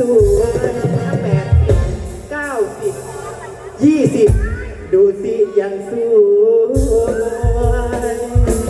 สู้แปดสิบเก้าสิบยี่สิบดูสิยังสวย